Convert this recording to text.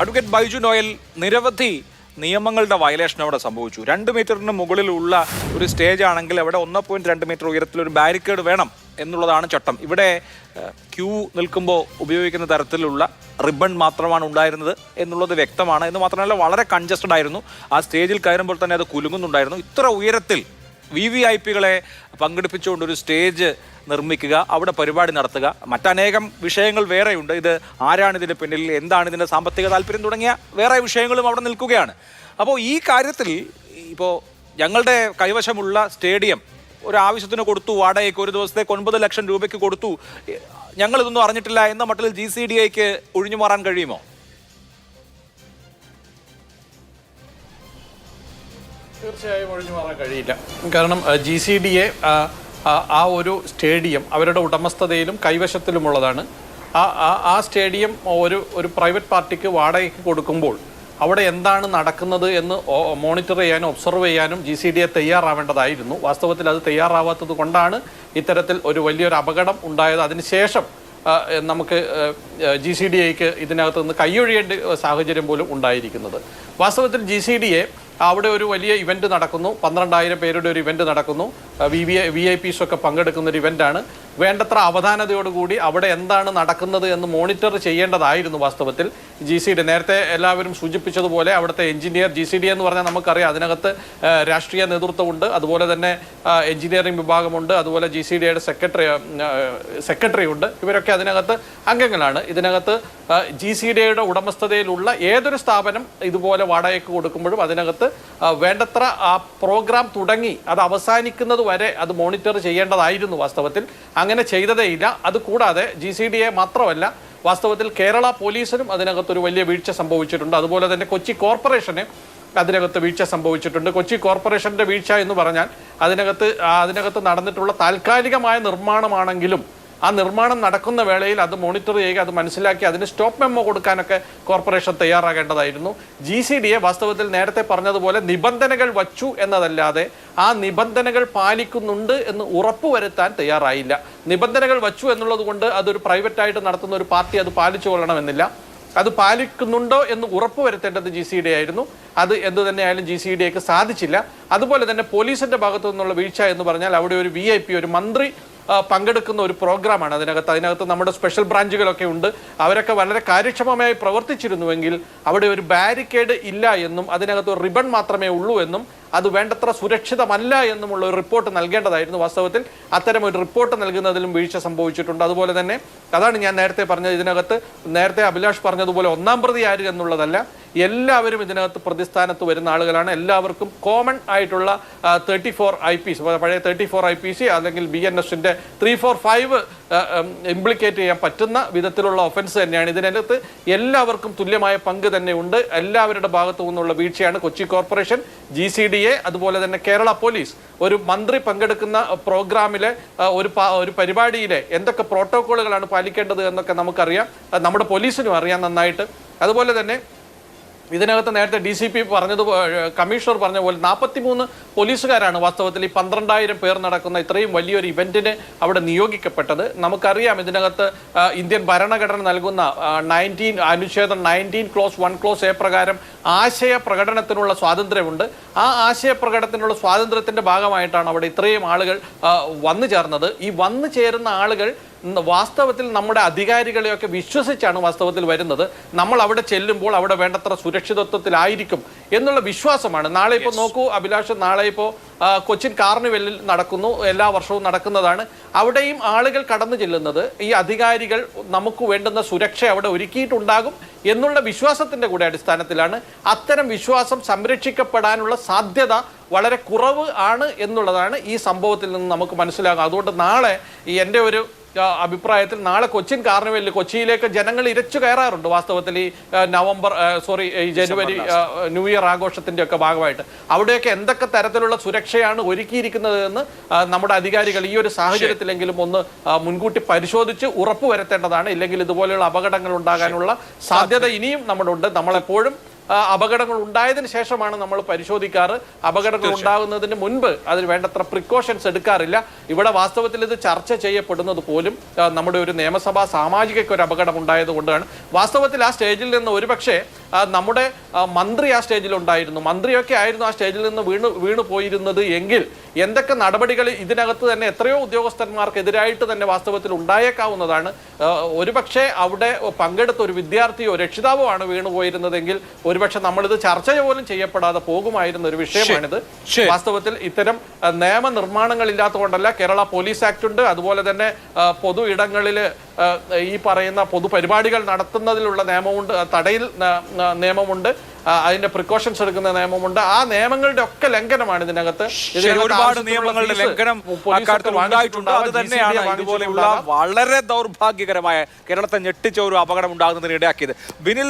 Advocate Baiju Noel നിരവധി നിയമങ്ങളുടെ violation അവിടെ സംഭവിച്ചു. രണ്ട് മീറ്ററിന് മുകളിലുള്ള ഒരു സ്റ്റേജ് ആണെങ്കിൽ അവിടെ ഒന്ന് പോയിന്റ് രണ്ട് മീറ്റർ ഉയരത്തിൽ ഒരു ബാരിക്കേഡ് വേണം എന്നുള്ളതാണ് ചട്ടം. ഇവിടെ ക്യൂ നിൽക്കുമ്പോൾ ഉപയോഗിക്കുന്ന തരത്തിലുള്ള റിബൺ മാത്രമാണ് ഉണ്ടായിരുന്നത് എന്നുള്ളത് വ്യക്തമാണ്. എന്ന് മാത്രമല്ല വളരെ കൺജസ്റ്റഡ് ആയിരുന്നു. ആ സ്റ്റേജിൽ കയറുമ്പോൾ തന്നെ അത് കുലുങ്ങുന്നുണ്ടായിരുന്നു. ഇത്ര ഉയരത്തിൽ വി വി ഐ പികളെ പങ്കെടുപ്പിച്ചുകൊണ്ട് ഒരു സ്റ്റേജ് നിർമ്മിക്കുക അവിടെ പരിപാടി നടത്തുക. മറ്റനേകം വിഷയങ്ങൾ വേറെയുണ്ട്. ഇത് ആരാണ് ഇതിന്റെ പിന്നിൽ എന്താണ് ഇതിന്റെ സാമ്പത്തിക താല്പര്യം തുടങ്ങിയ വേറെ വിഷയങ്ങളും അവിടെ നിൽക്കുകയാണ്. അപ്പോൾ ഈ കാര്യത്തിൽ ഇപ്പോൾ ഞങ്ങളുടെ കൈവശമുള്ള സ്റ്റേഡിയം ഒരു ആവശ്യത്തിന് കൊടുത്തു വാടകയ്ക്ക് ഒരു ദിവസത്തേക്ക് ഒൻപത് ലക്ഷം രൂപയ്ക്ക് കൊടുത്തു. ഞങ്ങളിതൊന്നും അറിഞ്ഞിട്ടില്ല എന്ന മട്ടിൽ ജി സി ഡി ഐക്ക് ഒഴിഞ്ഞു മാറാൻ കഴിയുമോ? തീർച്ചയായും ഒഴിഞ്ഞു മാറാൻ കഴിയില്ല. കാരണം ജി സി ഡി എ ആ ഒരു സ്റ്റേഡിയം അവരുടെ ഉടമസ്ഥതയിലും കൈവശത്തിലുമുള്ളതാണ്. ആ ആ- സ്റ്റേഡിയം ഒരു ഒരു പ്രൈവറ്റ് പാർട്ടിക്ക് വാടകയ്ക്ക് കൊടുക്കുമ്പോൾ അവിടെ എന്താണ് നടക്കുന്നത് എന്ന് മോണിറ്റർ ചെയ്യാനും ഒബ്സർവ് ചെയ്യാനും ജി സി ഡി എ തയ്യാറാവേണ്ടതായിരുന്നു. വാസ്തവത്തിൽ അത് തയ്യാറാവാത്തത് കൊണ്ടാണ് ഇത്തരത്തിൽ ഒരു വലിയൊരു അപകടം ഉണ്ടായത്. അതിനുശേഷം നമുക്ക് ജി സി ഡി എക്ക് ഇതിനകത്ത് നിന്ന് കൈയൊഴിയേണ്ട സാഹചര്യം പോലും ഉണ്ടായിരിക്കുന്നത്. വാസ്തവത്തിൽ ജി സി ഡി എ അവിടെ ഒരു വലിയ ഇവന്റ് നടക്കുന്നു. പന്ത്രണ്ടായിരം പേരുടെ ഒരു ഇവന്റ് നടക്കുന്നു. V V V I Ps ഒക്കെ പങ്കെടുക്കുന്ന ഒരു ഇവന്റാണ് വേണ്ടത്ര അവധാനതയോടുകൂടി അവിടെ എന്താണ് നടക്കുന്നത് എന്ന് മോണിറ്റർ ചെയ്യേണ്ടതായിരുന്നു വാസ്തവത്തിൽ. ജി സി ഡി നേരത്തെ എല്ലാവരും സൂചിപ്പിച്ചതുപോലെ അവിടുത്തെ എഞ്ചിനീയർ ജി സി ഡി എന്ന് പറഞ്ഞാൽ നമുക്കറിയാം അതിനകത്ത് രാഷ്ട്രീയ നേതൃത്വമുണ്ട്. അതുപോലെ തന്നെ എഞ്ചിനീയറിംഗ് വിഭാഗമുണ്ട്. അതുപോലെ ജി സി ഡിയുടെ സെക്രട്ടറി സെക്രട്ടറി ഉണ്ട്. ഇവരൊക്കെ അതിനകത്ത് അംഗങ്ങളാണ്. ഇതിനകത്ത് ജി സി ഡിയുടെ ഉടമസ്ഥതയിലുള്ള ഏതൊരു സ്ഥാപനം ഇതുപോലെ വാടകയ്ക്ക് കൊടുക്കുമ്പോഴും അതിനകത്ത് വേണ്ടത്ര ആ പ്രോഗ്രാം തുടങ്ങി അത് അവസാനിക്കുന്നത് വരെ അത് മോണിറ്റർ ചെയ്യേണ്ടതായിരുന്നു വാസ്തവത്തിൽ. അങ്ങനെ ചെയ്തതേയില്ല. അത് കൂടാതെ ജി സി ഡി എ മാത്രമല്ല വാസ്തവത്തിൽ കേരള പോലീസിനും അതിനകത്തൊരു വലിയ വീഴ്ച സംഭവിച്ചിട്ടുണ്ട്. അതുപോലെ തന്നെ കൊച്ചി കോർപ്പറേഷന് അതിനകത്ത് വീഴ്ച സംഭവിച്ചിട്ടുണ്ട്. കൊച്ചി കോർപ്പറേഷന്റെ വീഴ്ച എന്ന് പറഞ്ഞാൽ അതിനകത്ത് അതിനകത്ത് നടന്നിട്ടുള്ള താൽക്കാലികമായ നിർമ്മാണമാണെങ്കിലും ആ നിർമ്മാണം നടക്കുന്ന വേളയിൽ അത് മോണിറ്റർ ചെയ്യുക അത് മനസ്സിലാക്കി അതിന് സ്റ്റോപ്പ് മെമ്മോ കൊടുക്കാനൊക്കെ കോർപ്പറേഷൻ തയ്യാറാകേണ്ടതായിരുന്നു. ജി സി ഡി എ വാസ്തവത്തിൽ നേരത്തെ പറഞ്ഞതുപോലെ നിബന്ധനകൾ വച്ചു എന്നതല്ലാതെ ആ നിബന്ധനകൾ പാലിക്കുന്നുണ്ട് എന്ന് ഉറപ്പുവരുത്താൻ തയ്യാറായില്ല. നിബന്ധനകൾ വച്ചു എന്നുള്ളത് കൊണ്ട് അതൊരു പ്രൈവറ്റായിട്ട് നടത്തുന്ന ഒരു പാർട്ടി അത് പാലിച്ചു കൊള്ളണമെന്നില്ല. അത് പാലിക്കുന്നുണ്ടോ എന്ന് ഉറപ്പുവരുത്തേണ്ടത് ജി സി ഡി ആയിരുന്നു. അത് എന്ത് തന്നെയായാലും ജി സി ഡി എക്ക് സാധിച്ചില്ല. അതുപോലെ തന്നെ പോലീസിന്റെ ഭാഗത്തു നിന്നുള്ള വീഴ്ച എന്ന് പറഞ്ഞാൽ അവിടെ ഒരു വി ഒരു മന്ത്രി പങ്കെടുക്കുന്ന ഒരു പ്രോഗ്രാമാണ് അതിനകത്ത്. അതിനകത്ത് നമ്മുടെ സ്പെഷ്യൽ ബ്രാഞ്ചുകളൊക്കെ ഉണ്ട്. അവരൊക്കെ വളരെ കാര്യക്ഷമമായി പ്രവർത്തിച്ചിരുന്നുവെങ്കിൽ അവിടെ ഒരു ബാരിക്കേഡ് ഇല്ല എന്നും അതിനകത്ത് ഒരു റിബൺ മാത്രമേ ഉള്ളൂ എന്നും അത് വേണ്ടത്ര സുരക്ഷിതമല്ല എന്നുമുള്ള ഒരു റിപ്പോർട്ട് നൽകേണ്ടതായിരുന്നു വാസ്തവത്തിൽ. അത്തരം ഒരു റിപ്പോർട്ട് നൽകുന്നതിലും വീഴ്ച സംഭവിച്ചിട്ടുണ്ട്. അതുപോലെ തന്നെ അതാണ് ഞാൻ നേരത്തെ പറഞ്ഞത്. ഇതിനകത്ത് നേരത്തെ അഭിലാഷ് പറഞ്ഞതുപോലെ ഒന്നാം പ്രതി ആര് എന്നുള്ളതല്ല എല്ലാവരും ഇതിനകത്ത് പ്രതിസ്ഥാനത്ത് വരുന്ന ആളുകളാണ്. എല്ലാവർക്കും കോമൺ ആയിട്ടുള്ള thirty four I P C പഴയ thirty four I P C അല്ലെങ്കിൽ ബി എൻ എസിന്റെ ത്രീ ഫോർ ഫൈവ് ഇംപ്ലിക്കേറ്റ് ചെയ്യാൻ പറ്റുന്ന വിധത്തിലുള്ള ഒഫൻസ് തന്നെയാണ്. ഇതിനകത്ത് എല്ലാവർക്കും തുല്യമായ പങ്ക് തന്നെ ഉണ്ട് എല്ലാവരുടെ ഭാഗത്തു നിന്നുള്ള വീഴ്ചയാണ് Kochi corporation G C D A അതുപോലെ തന്നെ കേരള പോലീസ്. ഒരു മന്ത്രി പങ്കെടുക്കുന്ന പ്രോഗ്രാമിലെ ഒരു ഒരു പരിപാടിയിലെ എന്തൊക്കെ പ്രോട്ടോക്കോളുകളാണ് പാലിക്കേണ്ടത് എന്നൊക്കെ നമുക്കറിയാം. നമ്മുടെ പോലീസിനും അറിയാം നന്നായിട്ട്. അതുപോലെ തന്നെ ഇതിനകത്ത് നേരത്തെ ഡി സി പി പറഞ്ഞത് കമ്മീഷണർ പറഞ്ഞ പോലെ നാൽപ്പത്തിമൂന്ന് പോലീസുകാരാണ് വാസ്തവത്തിൽ ഈ പന്ത്രണ്ടായിരം പേർ നടക്കുന്ന ഇത്രയും വലിയൊരു ഇവന്റിന് അവിടെ നിയോഗിക്കപ്പെട്ടത്. നമുക്കറിയാം ഇതിനകത്ത് ഇന്ത്യൻ ഭരണഘടന നൽകുന്ന നയന്റീൻ അനുച്ഛേദം nineteen clause one clause A പ്രകാരം ആശയ പ്രകടനത്തിനുള്ള സ്വാതന്ത്ര്യമുണ്ട്. ആ ആശയ പ്രകടനത്തിനുള്ള സ്വാതന്ത്ര്യത്തിന്റെ ഭാഗമായിട്ടാണ് അവിടെ ഇത്രയും ആളുകൾ വന്നു ചേർന്നത്. ഈ വന്നു ചേരുന്ന ആളുകൾ വാസ്തവത്തിൽ നമ്മുടെ അധികാരികളെയൊക്കെ വിശ്വസിച്ചാണ് വാസ്തവത്തിൽ വരുന്നത്. നമ്മൾ അവിടെ ചെല്ലുമ്പോൾ അവിടെ വേണ്ടത്ര സുരക്ഷിതത്വത്തിലായിരിക്കും എന്നുള്ള വിശ്വാസമാണ്. നാളെ ഇപ്പോൾ നോക്കൂ അഭിലാഷ് നാളെ ഇപ്പോൾ കൊച്ചിൻ കാർണിവെല്ലിൽ നടക്കുന്നു. എല്ലാ വർഷവും നടക്കുന്നതാണ്. അവിടെയും ആളുകൾ കടന്നു ചെല്ലുന്നത് ഈ അധികാരികൾ നമുക്ക് വേണ്ടുന്ന സുരക്ഷ അവിടെ ഒരുക്കിയിട്ടുണ്ടാകും എന്നുള്ള വിശ്വാസത്തിന്റെ കൂടെ അടിസ്ഥാനത്തിലാണ്. അത്തരം വിശ്വാസം സംരക്ഷിക്കപ്പെടാനുള്ള സാധ്യത വളരെ കുറവ് ആണ് എന്നുള്ളതാണ് ഈ സംഭവത്തിൽ നിന്ന് നമുക്ക് മനസ്സിലാകും. അതുകൊണ്ട് നാളെ ഈ എന്റെ ഒരു അഭിപ്രായത്തിൽ നാളെ കൊച്ചിൻ കാർണിവലിൽ കൊച്ചിയിലേക്ക് ജനങ്ങൾ ഇരച്ചു കയറാറുണ്ട് വാസ്തവത്തിൽ ഈ നവംബർ സോറി ഈ ജനുവരി ന്യൂ ഇയർ ആഘോഷത്തിന്റെ ഒക്കെ ഭാഗമായിട്ട്. അവിടെയൊക്കെ എന്തൊക്കെ തരത്തിലുള്ള സുരക്ഷയാണ് ഒരുക്കിയിരിക്കുന്നത് എന്ന് നമ്മുടെ അധികാരികൾ ഈ ഒരു സാഹചര്യത്തിലെങ്കിലും ഒന്ന് മുൻകൂട്ടി പരിശോധിച്ച് ഉറപ്പുവരുത്തേണ്ടതാണ്. ഇല്ലെങ്കിൽ ഇതുപോലെയുള്ള അപകടങ്ങൾ ഉണ്ടാകാനുള്ള സാധ്യത ഇനിയും നമ്മുടെ ഉണ്ട് നമ്മളെപ്പോഴും അപകടങ്ങൾ ഉണ്ടായതിനു ശേഷമാണ് നമ്മൾ പരിശോധിക്കാറ്. അപകടങ്ങൾ ഉണ്ടാകുന്നതിന് മുൻപ് അതിന് വേണ്ടത്ര പ്രിക്കോഷൻസ് എടുക്കാറില്ല. ഇവിടെ വാസ്തവത്തിൽ ഇത് ചർച്ച ചെയ്യപ്പെടുന്നത് പോലും നമ്മുടെ ഒരു നിയമസഭാ സാമാജികയ്ക്ക് ഒരു അപകടം ഉണ്ടായത് കൊണ്ടാണ്. വാസ്തവത്തിൽ ആ സ്റ്റേജിൽ നിന്ന് ഒരുപക്ഷെ നമ്മുടെ മന്ത്രി ആ സ്റ്റേജിൽ ഉണ്ടായിരുന്നു മന്ത്രിയൊക്കെ ആയിരുന്നു ആ സ്റ്റേജിൽ നിന്ന് വീണ് വീണു പോയിരുന്നത് എങ്കിൽ എന്തൊക്കെ നടപടികൾ ഇതിനകത്ത് തന്നെ എത്രയോ ഉദ്യോഗസ്ഥന്മാർക്കെതിരായിട്ട് തന്നെ വാസ്തവത്തിൽ ഉണ്ടായേക്കാവുന്നതാണ്. ഒരുപക്ഷെ അവിടെ പങ്കെടുത്ത ഒരു വിദ്യാർത്ഥിയോ രക്ഷിതാവോ ആണ് വീണു പോയിരുന്നതെങ്കിൽ ഒരുപക്ഷെ നമ്മളിത് ചർച്ച പോലും ചെയ്യപ്പെടാതെ പോകുമായിരുന്ന ഒരു വിഷയമാണിത്. വാസ്തവത്തിൽ ഇത്തരം നിയമനിർമ്മാണങ്ങളില്ലാത്തതുകൊണ്ടല്ല നിയമനിർമ്മാണങ്ങൾ ഇല്ലാത്തതുകൊണ്ടല്ല കേരള പോലീസ് ആക്ട് ഉണ്ട്. അതുപോലെ തന്നെ പൊതു ഇടങ്ങളിൽ ഈ പറയുന്ന പൊതുപരിപാടികൾ നടത്തുന്നതിലുള്ള നിയമമുണ്ട് തടയിൽ നിയമമുണ്ട് അതിന്റെ പ്രിക്കോഷൻസ് എടുക്കുന്ന നിയമമുണ്ട്. ആ നിയമങ്ങളുടെ ഒക്കെ ലംഘനമാണ് ഇതിനകത്ത്. ഒരുപാട് നിയമങ്ങളുടെ ലംഘനം ഉണ്ടായിട്ടുണ്ട്. അത് തന്നെയാണ് ഇതുപോലെയുള്ള വളരെ ദൗർഭാഗ്യകരമായ കേരളത്തെ ഞെട്ടിച്ച ഒരു അപകടം ഉണ്ടാകുന്നതിന് ഇടയാക്കിയത് ബിനിൽ